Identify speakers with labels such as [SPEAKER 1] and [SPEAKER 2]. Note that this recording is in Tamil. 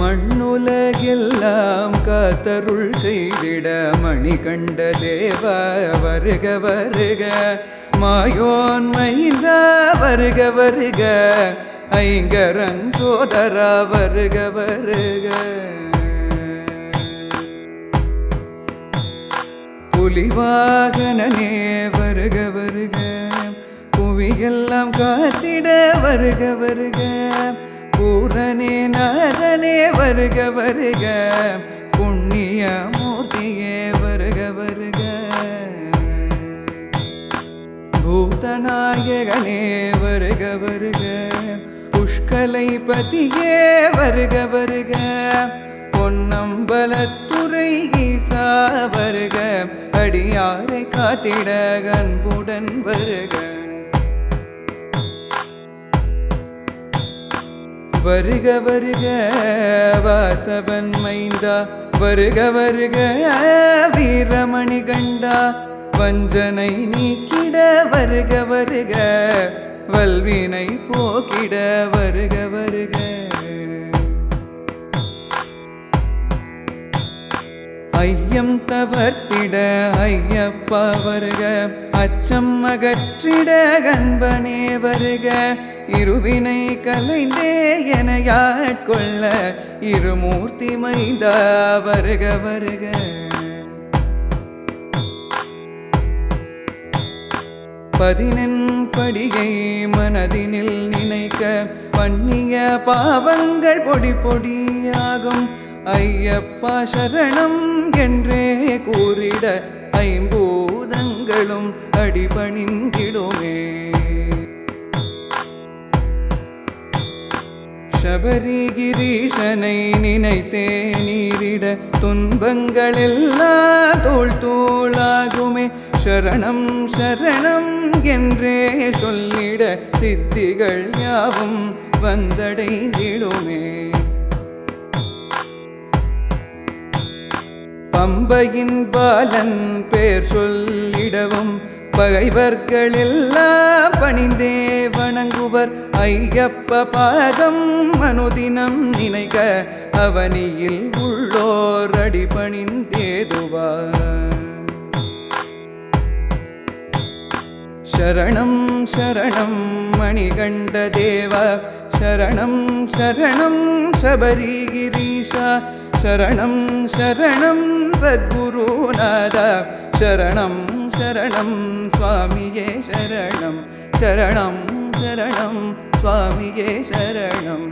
[SPEAKER 1] மண்ணுலகெல்லாம் காத்தருள் செய்திட மணி கண்ட தேவ வருக வருக. மாயோன் மைந்த வருக வருக. ஐங்கரன் சோதரா வருக வருக. புலிவாகனே வருக வருக. புவியெல்லாம் காத்திட வருக வருக. பூரனே நாதனே வருக வருக புண்ணிய மூர்த்தியே வருக வருக. பூதநாயகனே வருக வருக புஷ்கலை பதியே வருக வருக பொன்னம்பலத்துறை ஈசா வருக அடியாரை காத்திட அன்புடன் வருக. வருக வருக வாசவன் மைந்தா. வருக வருக வீரமணி கண்டா. வஞ்சனை நீக்கிட வருக வருக வல்வினை போக்கிட வருக வருக. ஐயம் தவர்த்திட ஐயப்பா வருக. அச்சம் அகற்றிட கண்பனே வருக. இருவினை கலைந்தே எனையாட்கொள்ள இருமூர்த்தி மைந்தா வருக வருக. பதினெண் படியை மனதினில் நினைக்க. பண்ணிய பாவங்கள் பொடி பொடியாகும். ஐயப்பா சரணம் என்றே கூறிட ஐம்பூதங்களும் அடிபணிந்திடுமே. சபரிகிரீஷனை நினைத்தே நீரிட துன்பங்களெல்லாம் தோல் தோளாகுமே. சரணம் சரணம் என்றே சொல்லிட சித்திகள் யாவும் வந்தடைந்திடுமே. பம்பையின் பாலன் பேர் சொல்லிடவும் பகைவர்களெல்லாம் பணிந்தே வணங்குவர். ஐயப்ப பாதம் அனுதினம் நினைக்க அவனியில் உள்ளோர் அடி பணிந்தேதுவார் சரணம் சரணம் மணிகண்ட தேவா. சரணம் சரணம் சபரிகிரீஷா. சரணம் சரணம் சத்குருநாத சரணம் சரணம் சுவாமியே சரணம் சரணம் சரணம் சுவாமியே சரணம்